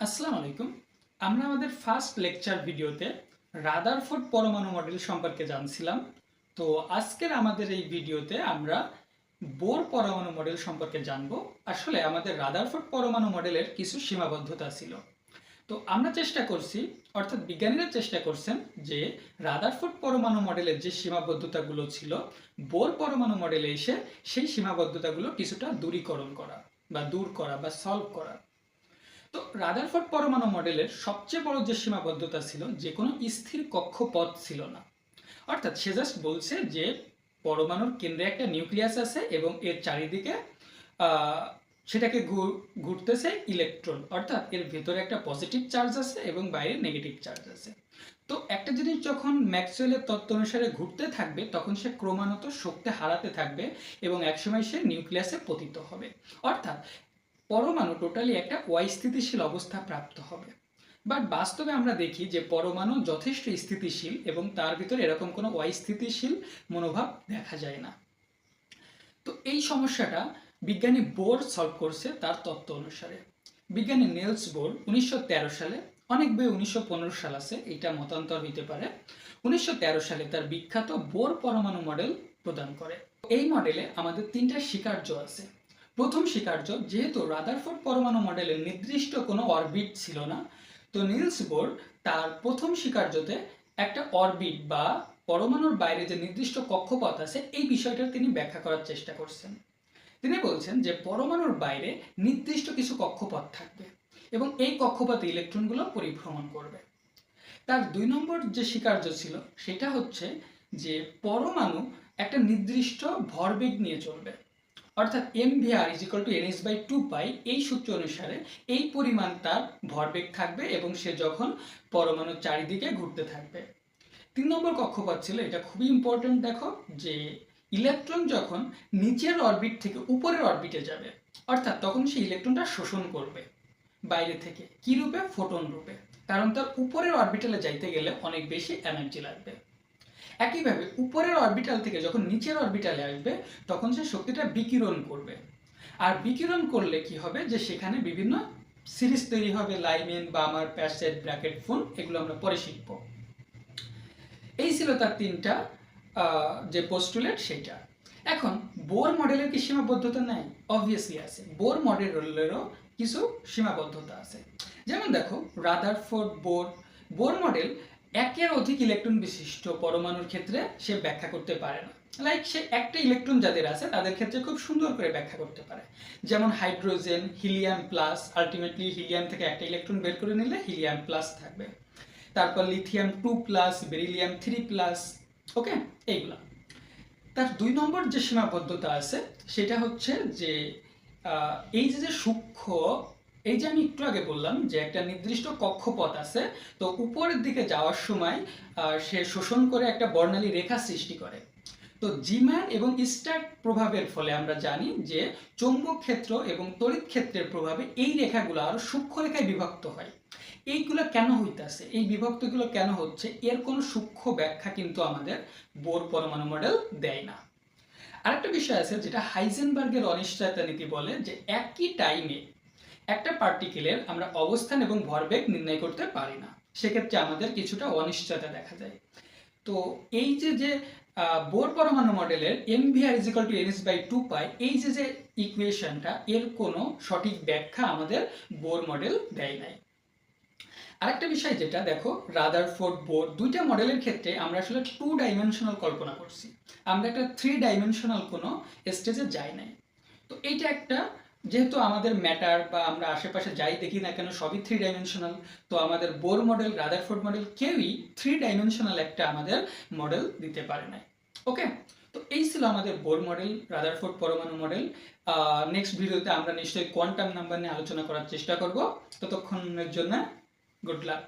আসসালামু আলাইকুম। আমরা আমাদের ফার্স্ট লেকচার ভিডিওতে রাদারফোর্ড পরমাণু মডেল সম্পর্কে জানছিলাম। তো আজকের আমাদের এই ভিডিওতে আমরা বোর পরমাণু মডেল সম্পর্কে জানব। আসলে আমাদের রাদারফোর্ড পরমাণু মডেলের কিছু সীমাবদ্ধতা ছিল। তো আমরা চেষ্টা করছি, অর্থাৎ বিজ্ঞানীরা চেষ্টা করছেন যে রাদারফোর্ড পরমাণু মডেলের যে সীমাবদ্ধতাগুলো ছিল বোর পরমাণু মডেলে এসে সেই সীমাবদ্ধতাগুলো কিছুটা দূরীকরণ করা বা দূর করা বা সলভ করা। তো রাদারফোর্ড পরমাণু মডেলের সবচেয়ে বড় যে সীমাবদ্ধতা ছিল, যে কোনো স্থির কক্ষপথ ছিল না। অর্থাৎ সে জাস্ট বলছে যে পরমাণুর কেন্দ্রে একটা নিউক্লিয়াস আছে এবং এর চারিদিকে সেটাকে ঘুরতেছে ইলেকট্রন। অর্থাৎ এর ভেতরে একটা পজিটিভ চার্জ আছে এবং বাইরে নেগেটিভ চার্জ আছে। তো একটা জিনিস যখন ম্যাক্সওয়েলের তত্ত্ব অনুসারে ঘুরতে থাকবে, তখন সে ক্রমাগত শক্তি হারাতে থাকবে এবং একসময় সে নিউক্লিয়াসে পতিত হবে। অর্থাৎ পরমাণু টোটালি একটা অস্থিতিশীল অবস্থা প্রাপ্ত হবে। বাট বাস্তবে আমরা দেখি যে পরমাণু যথেষ্ট স্থিতিশীল এবং তার ভিতরে এরকম কোনো অস্থিতিশীল মনোভাব দেখা যায় না। তো এই সমস্যাটা বিজ্ঞানী বোর সলভ করছে তার তত্ত্ব অনুসারে। বিজ্ঞানী নেলস বোর উনিশশো তেরো সালে, অনেক বই উনিশশো পনেরো সাল আছে এটা মতান্তর হইতে পারে। উনিশশো তেরো সালে তার বিখ্যাত বোর পরমাণু মডেল প্রদান করে। এই মডেলে আমাদের তিনটা স্বীকার্য আছে। প্রথম স্বীকার্য, যেহেতু রাদারফোর্ড পরমাণু মডেলের নির্দিষ্ট কোনো অরবিট ছিল না, তো নিলস বোর তার প্রথম স্বীকার্যতে একটা অরবিট বা পরমাণুর বাইরে যে নির্দিষ্ট কক্ষপথ আছে, এই বিষয়টা তিনি ব্যাখ্যা করার চেষ্টা করছেন। তিনি বলছেন যে পরমাণুর বাইরে নির্দিষ্ট কিছু কক্ষপথ থাকবে এবং এই কক্ষপথে ইলেকট্রনগুলো পরিভ্রমণ করবে। তার দুই নম্বর যে স্বীকার্য ছিল, সেটা হচ্ছে যে পরমাণু একটা নির্দিষ্ট ভরবেগ নিয়ে চলবে। অর্থাৎ M V R is equal to N S by two pi এই সূত্র অনুসারে এই পরিমাণ তার ভরবেগ থাকবে এবং সে যখন পরমাণুর চারিদিকে ঘুরতে থাকবে। তিন নম্বর কক্ষপথ ছিল, এটা খুবই ইম্পর্টেন্ট দেখো, যে ইলেকট্রন যখন নিচের অরবিট থেকে উপরের অরবিটে যাবে, অর্থাৎ তখন সে ইলেকট্রনটা শোষণ করবে বাইরে থেকে। কি রূপে? ফোটন রূপে। কারণ তার উপরের অরবিটালে যাইতে গেলে অনেক বেশি এনার্জি লাগবে। একইভাবে উপরের অরবিটাল থেকে যখন নিচের অরবিটালে আসবে, তখন সে শক্তিটা বিকিরণ করবে। আর বিকিরণ করলে কি হবে? যে সেখানে বিভিন্ন সিরিজ তৈরি হবে লাইমেন বা আমার প্যাসেট ব্র্যাকেট ফোন, এগুলো আমরা পরে শিখব। এই ছিল তার তিনটা যে পোস্টুলেট সেইটা। এখন, বোর মডেলের কি সীমাবদ্ধতা নাই? অবভিয়াসলি আছে। বোর মডেলেরও কিছু সীমাবদ্ধতা আছে। যেমন দেখো রাদারফোর্ড বোর। বোর মডেল একের অধিক ইলেকট্রন বিশিষ্ট পরমাণুর ক্ষেত্রে সে ব্যাখ্যা করতে পারে না। লাইক সে একটা ইলেকট্রন যাদের আছে, তাদের ক্ষেত্রে খুব সুন্দর করে ব্যাখ্যা করতে পারে। যেমন hydrogen helium plus ultimately helium থেকে একটা ইলেকট্রন বের করে নিলে হিলিয়াম প্লাস থাকবে। তারপর lithium two plus beryllium three plus okay এইগুলা। তার দুই নম্বর যে সীমাবদ্ধতা আছে, সেটা হচ্ছে যে এই যে সূক্ষ্ম এই যে আমি একটু আগে বললাম যে একটা নির্দিষ্ট কক্ষপথ আছে, তো উপরের দিকে যাওয়ার সময় সে শোষণ করে একটা বর্ণালী রেখা সৃষ্টি করে। তো জিম্যান এবং স্টার্ট প্রভাবের ফলে আমরা জানি যে চৌম্বক ক্ষেত্র এবং তড়িৎ ক্ষেত্রের প্রভাবে এই রেখাগুলো আরও সূক্ষ্ম রেখায় বিভক্ত হয়। এইগুলো কেন হইতাছে? এই বিভক্তগুলো কেন হচ্ছে? এর কোনো সূক্ষ্ম ব্যাখ্যা কিন্তু আমাদের বোর পরমাণু মডেল দেয় না। আরেকটা বিষয় আছে যেটা হাইজেনবার্গের অনিশ্চয়তা নীতি বলে যে একই টাইমে একটা পার্টিকেলের আমরা অবস্থান এবং ভরবেগ নির্ণয় করতে পারি না। সেক্ষেত্রে আমাদের কিছুটা অনিশ্চয়তা দেখা যায় তো এই যে যে বোর পরমাণু মডেলের M V R is equal to N S by two pi এই যে যে ইকুয়েশনটা এর কোনো সঠিক ব্যাখ্যা আমাদের বোর মডেল দেয় নাই। আরেকটা বিষয় যেটা, দেখো রাদার ফোর্ড বোর দুইটা মডেলের ক্ষেত্রে আমরা আসলে টু ডাইমেনশনাল কল্পনা করছি। আমরা একটা থ্রি ডাইমেনশনাল কোনো স্টেজে যাই নাই। তো এইটা একটা যেহেতু আমাদের ম্যাটার বা আমরা আশেপাশে যাই দেখি না কেন সবই থ্রি ডাইমেনশনাল তো আমাদের বোর মডেল রাদারফোর্ড মডেল কেউই থ্রি ডাইমেনশনাল একটা আমাদের মডেল দিতে পারে নাই। ওকে তো এই ছিল আমাদের বোর মডেল রাদারফোর্ড পরমাণু মডেল নেক্সট ভিডিওতে আমরা নিশ্চয়ই কোয়ান্টাম নাম্বার নিয়ে আলোচনা করার চেষ্টা করব। ততক্ষণের জন্য গুড লাক